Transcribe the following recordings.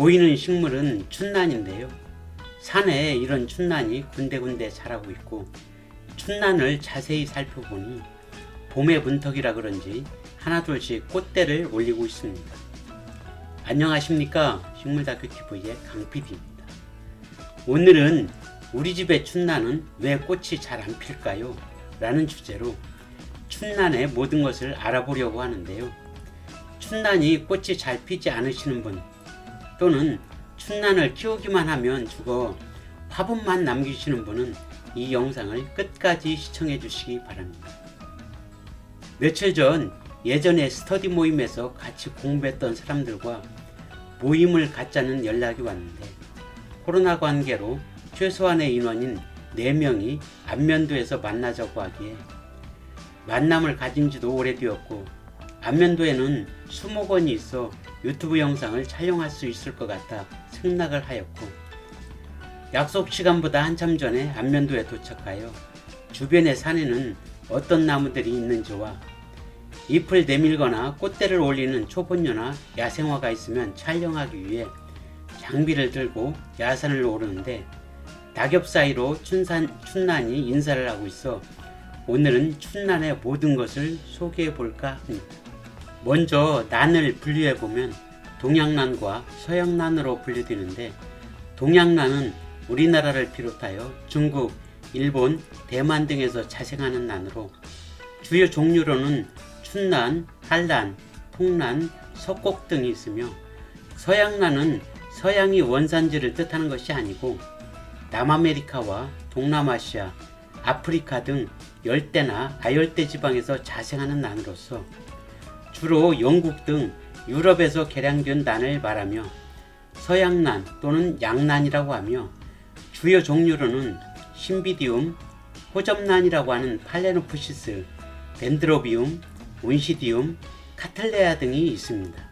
보이는 식물은 춘란인데요. 산에 이런 춘란이 군데군데 자라고 있고 춘란을 자세히 살펴보니 봄의 문턱이라 그런지 하나둘씩 꽃대를 올리고 있습니다. 안녕하십니까 식물다큐TV의 강PD입니다. 오늘은 우리 집의 춘란은 왜 꽃이 잘 안 필까요? 라는 주제로 춘란의 모든 것을 알아보려고 하는데요. 춘란이 꽃이 잘 피지 않으시는 분 또는 춘란을 키우기만 하면 죽어 화분만 남기시는 분은 이 영상을 끝까지 시청해 주시기 바랍니다. 며칠 전 예전에 스터디 모임에서 같이 공부했던 사람들과 모임을 갖자는 연락이 왔는데 코로나 관계로 최소한의 인원인 4명이 안면도에서 만나자고 하기에 만남을 가진 지도 오래되었고 안면도에는 수목원이 있어 유튜브 영상을 촬영할 수 있을 것 같아 생각을 하였고 약속 시간보다 한참 전에 안면도에 도착하여 주변의 산에는 어떤 나무들이 있는지와 잎을 내밀거나 꽃대를 올리는 초본녀나 야생화가 있으면 촬영하기 위해 장비를 들고 야산을 오르는데 낙엽 사이로 춘산, 춘란이 인사를 하고 있어 오늘은 춘란의 모든 것을 소개해 볼까 합니다. 먼저 난을 분류해 보면 동양난과 서양난으로 분류되는데 동양난은 우리나라를 비롯하여 중국, 일본, 대만 등에서 자생하는 난으로 주요 종류로는 춘난, 한란, 통란, 석곡 등이 있으며 서양난은 서양이 원산지를 뜻하는 것이 아니고 남아메리카와 동남아시아, 아프리카 등 열대나 아열대 지방에서 자생하는 난으로서 주로 영국 등 유럽에서 개량된 난을 말하며 서양난 또는 양난이라고 하며 주요 종류로는 신비디움, 호접난이라고 하는 팔레노프시스, 덴드로비움, 온시디움, 카틀레아 등이 있습니다.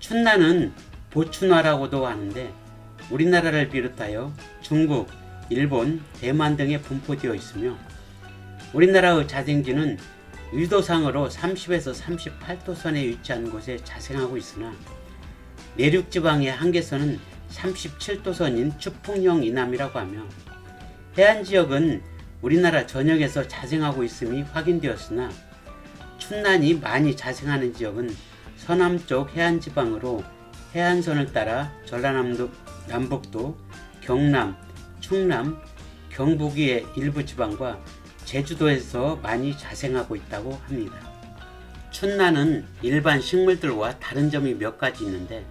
춘난은 보춘화라고도 하는데 우리나라를 비롯하여 중국, 일본, 대만 등에 분포되어 있으며 우리나라의 자생지는 유도상으로 30에서 38도 선에 위치한 곳에 자생하고 있으나 내륙 지방의 한계선은 37도 선인 추풍령 이남이라고 하며 해안 지역은 우리나라 전역에서 자생하고 있음이 확인되었으나 춘난이 많이 자생하는 지역은 서남쪽 해안 지방으로 해안선을 따라 전라남도 남북도, 경남, 충남, 경북의 일부 지방과 제주도에서 많이 자생하고 있다고 합니다. 춘란은 일반 식물들과 다른 점이 몇 가지 있는데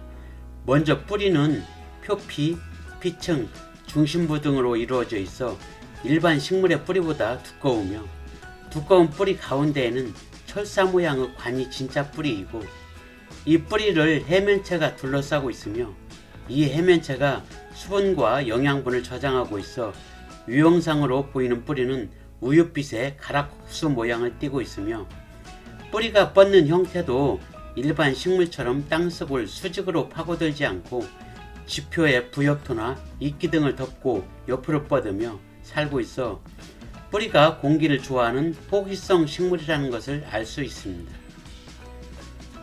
먼저 뿌리는 표피, 피층, 중심부 등으로 이루어져 있어 일반 식물의 뿌리보다 두꺼우며 두꺼운 뿌리 가운데에는 철사 모양의 관이 진짜 뿌리이고 이 뿌리를 해면체가 둘러싸고 있으며 이 해면체가 수분과 영양분을 저장하고 있어 유형상으로 보이는 뿌리는 우윳빛의 가락국수 모양을 띠고 있으며 뿌리가 뻗는 형태도 일반 식물처럼 땅속을 수직으로 파고들지 않고 지표의 부엽토나 이끼 등을 덮고 옆으로 뻗으며 살고 있어 뿌리가 공기를 좋아하는 호기성 식물이라는 것을 알 수 있습니다.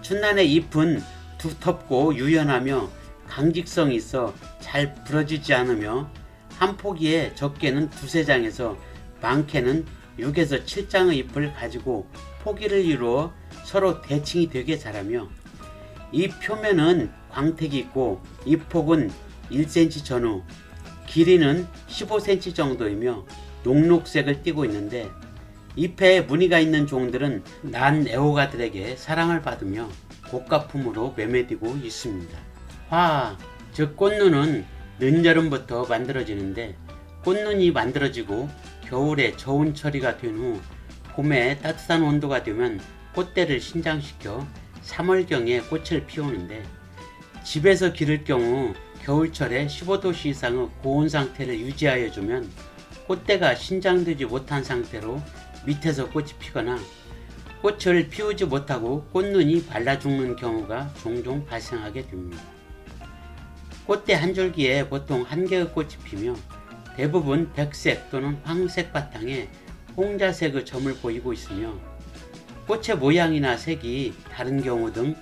춘란의 잎은 두텁고 유연하며 강직성이 있어 잘 부러지지 않으며 한 포기에 적게는 두세 장에서 많게는 6에서 7장의 잎을 가지고 포기를 이루어 서로 대칭이 되게 자라며 이 표면은 광택이 있고 잎폭은 1cm 전후, 길이는 15cm 정도이며 녹록색을 띠고 있는데 잎에 무늬가 있는 종들은 난 애호가들에게 사랑을 받으며 고가품으로 매매되고 있습니다. 화, 즉 꽃눈은 늦여름부터 만들어지는데 꽃눈이 만들어지고 겨울에 저온 처리가 된 후 봄에 따뜻한 온도가 되면 꽃대를 신장시켜 3월경에 꽃을 피우는데 집에서 기를 경우 겨울철에 15도씨 이상의 고온 상태를 유지하여 주면 꽃대가 신장되지 못한 상태로 밑에서 꽃이 피거나 꽃을 피우지 못하고 꽃눈이 발라 죽는 경우가 종종 발생하게 됩니다. 꽃대 한 줄기에 보통 한 개의 꽃이 피며 대부분 백색 또는 황색 바탕에 홍자색의 점을 보이고 있으며 꽃의 모양이나 색이 다른 경우 등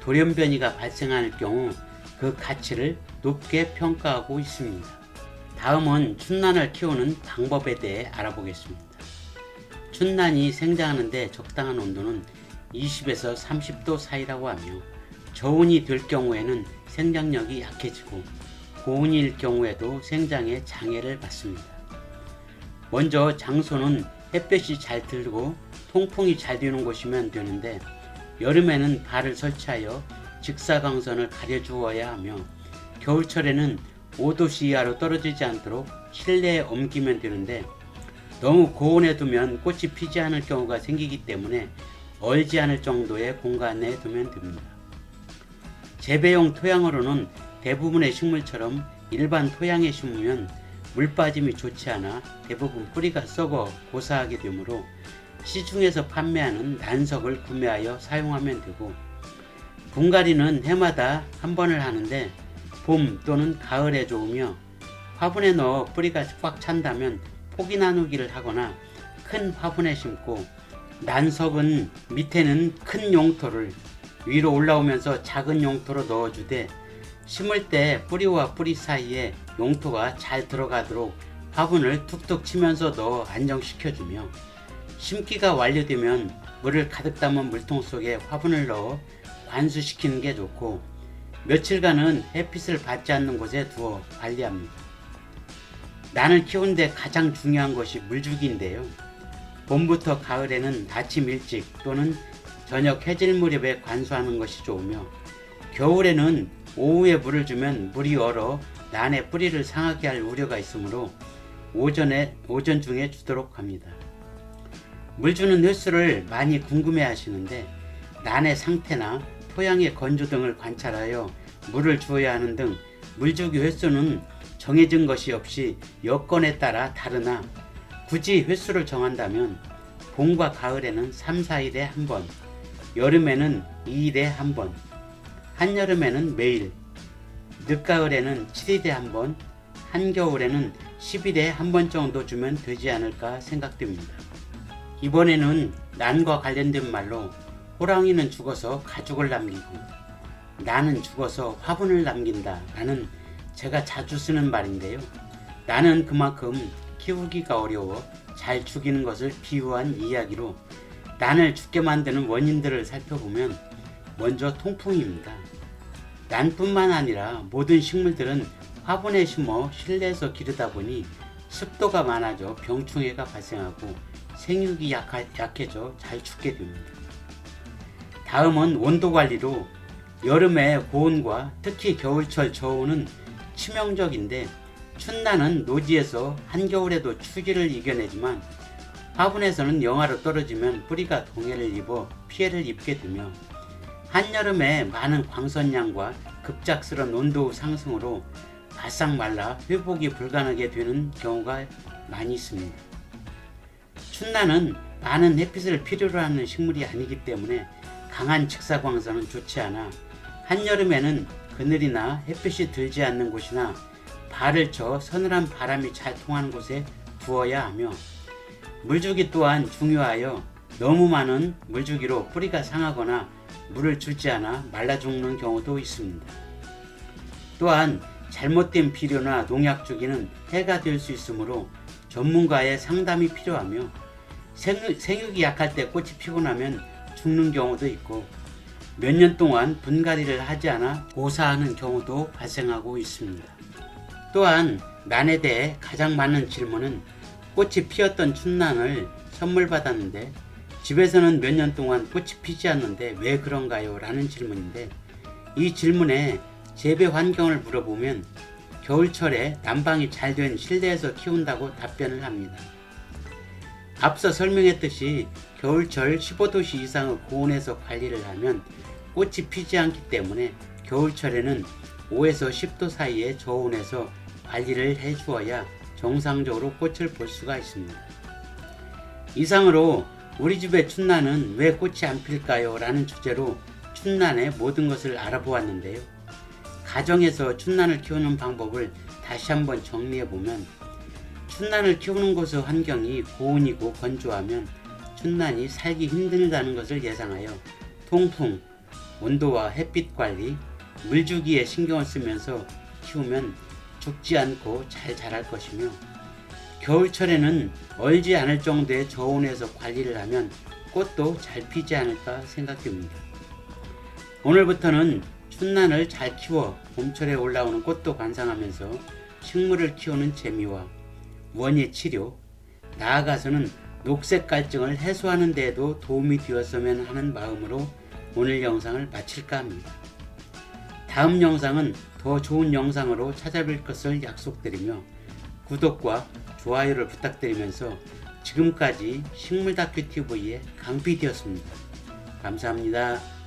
돌연변이가 발생할 경우 그 가치를 높게 평가하고 있습니다. 다음은 춘란을 키우는 방법에 대해 알아보겠습니다. 춘란이 생장하는데 적당한 온도는 20에서 30도 사이라고 하며 저온이 될 경우에는 생장력이 약해지고 고온일 경우에도 생장에 장애를 받습니다. 먼저 장소는 햇볕이 잘 들고 통풍이 잘 되는 곳이면 되는데 여름에는 발을 설치하여 직사광선을 가려주어야 하며 겨울철에는 5도씨 이하로 떨어지지 않도록 실내에 옮기면 되는데 너무 고온에 두면 꽃이 피지 않을 경우가 생기기 때문에 얼지 않을 정도의 공간에 두면 됩니다. 재배용 토양으로는 대부분의 식물처럼 일반 토양에 심으면 물 빠짐이 좋지 않아 대부분 뿌리가 썩어 고사하게 되므로 시중에서 판매하는 난석을 구매하여 사용하면 되고 분갈이는 해마다 한 번을 하는데 봄 또는 가을에 좋으며 화분에 넣어 뿌리가 꽉 찬다면 포기 나누기를 하거나 큰 화분에 심고 난석은 밑에는 큰 용토를 위로 올라오면서 작은 용토로 넣어주되 심을 때 뿌리와 뿌리 사이에 용토가 잘 들어가도록 화분을 툭툭 치면서 넣어 안정시켜주며 심기가 완료되면 물을 가득 담은 물통 속에 화분을 넣어 관수시키는 게 좋고 며칠간은 햇빛을 받지 않는 곳에 두어 관리합니다. 난을 키우는데 가장 중요한 것이 물주기인데요. 봄부터 가을에는 아침 일찍 또는 저녁 해질 무렵에 관수하는 것이 좋으며 겨울에는 오후에 물을 주면 물이 얼어 난의 뿌리를 상하게 할 우려가 있으므로 오전에 오전 중에 주도록 합니다. 물 주는 횟수를 많이 궁금해 하시는데 난의 상태나 토양의 건조 등을 관찰하여 물을 주어야 하는 등 물주기 횟수는 정해진 것이 없이 여건에 따라 다르나 굳이 횟수를 정한다면 봄과 가을에는 3, 4일에 한 번, 여름에는 2일에 한 번, 한여름에는 매일, 늦가을에는 7일에 한 번, 한겨울에는 10일에 한 번 정도 주면 되지 않을까 생각됩니다. 이번에는 난과 관련된 말로 호랑이는 죽어서 가죽을 남기고 나는 죽어서 화분을 남긴다 라는 제가 자주 쓰는 말인데요. 나는 그만큼 키우기가 어려워 잘 죽이는 것을 비유한 이야기로 난을 죽게 만드는 원인들을 살펴보면 먼저 통풍입니다. 난뿐만 아니라 모든 식물들은 화분에 심어 실내에서 기르다 보니 습도가 많아져 병충해가 발생하고 생육이 약하, 약해져 잘 죽게 됩니다. 다음은 온도 관리로 여름에 고온과 특히 겨울철 저온은 치명적인데 춘나는 노지에서 한겨울에도 추기를 이겨내지만 화분에서는 영하로 떨어지면 뿌리가 동해를 입어 피해를 입게 되며 한여름에 많은 광선량과 급작스런 온도 상승으로 바싹 말라 회복이 불가능하게 되는 경우가 많이 있습니다. 춘나는 많은 햇빛을 필요로 하는 식물이 아니기 때문에 강한 직사광선은 좋지 않아 한여름에는 그늘이나 햇빛이 들지 않는 곳이나 발을 쳐 서늘한 바람이 잘 통하는 곳에 두어야 하며 물주기 또한 중요하여 너무 많은 물주기로 뿌리가 상하거나 물을 주지 않아 말라 죽는 경우도 있습니다. 또한 잘못된 비료나 농약 주기는 해가 될 수 있으므로 전문가의 상담이 필요하며 생육, 생육 이 약할 때 꽃이 피고 나면 죽는 경우도 있고 몇 년 동안 분갈이를 하지 않아 고사하는 경우도 발생하고 있습니다. 또한 난에 대해 가장 많은 질문은 꽃이 피었던 춘난을 선물 받았는데 집에서는 몇 년 동안 꽃이 피지 않는데 왜 그런가요? 라는 질문인데 이 질문에 재배 환경을 물어보면 겨울철에 난방이 잘 된 실내에서 키운다고 답변을 합니다. 앞서 설명했듯이 겨울철 15도씨 이상의 고온에서 관리를 하면 꽃이 피지 않기 때문에 겨울철에는 5에서 10도 사이의 저온에서 관리를 해 주어야 정상적으로 꽃을 볼 수가 있습니다. 이상으로 우리 집의 춘나는 왜 꽃이 안 필까요? 라는 주제로 춘난의 모든 것을 알아보았는데요. 가정에서 춘난을 키우는 방법을 다시 한번 정리해 보면 춘난을 키우는 곳의 환경이 고온이고 건조하면 춘난이 살기 힘들다는 것을 예상하여 통풍, 온도와 햇빛 관리, 물주기에 신경을 쓰면서 키우면 죽지 않고 잘 자랄 것이며 겨울철에는 얼지 않을 정도의 저온에서 관리를 하면 꽃도 잘 피지 않을까 생각됩니다. 오늘부터는 춘난을 잘 키워 봄철에 올라오는 꽃도 관상하면서 식물을 키우는 재미와 원예 치료, 나아가서는 녹색 갈증을 해소하는 데에도 도움이 되었으면 하는 마음으로 오늘 영상을 마칠까 합니다. 다음 영상은 더 좋은 영상으로 찾아뵐 것을 약속드리며 구독과 좋아요를 부탁드리면서 지금까지 식물 다큐 TV의 강PD였습니다. 감사합니다.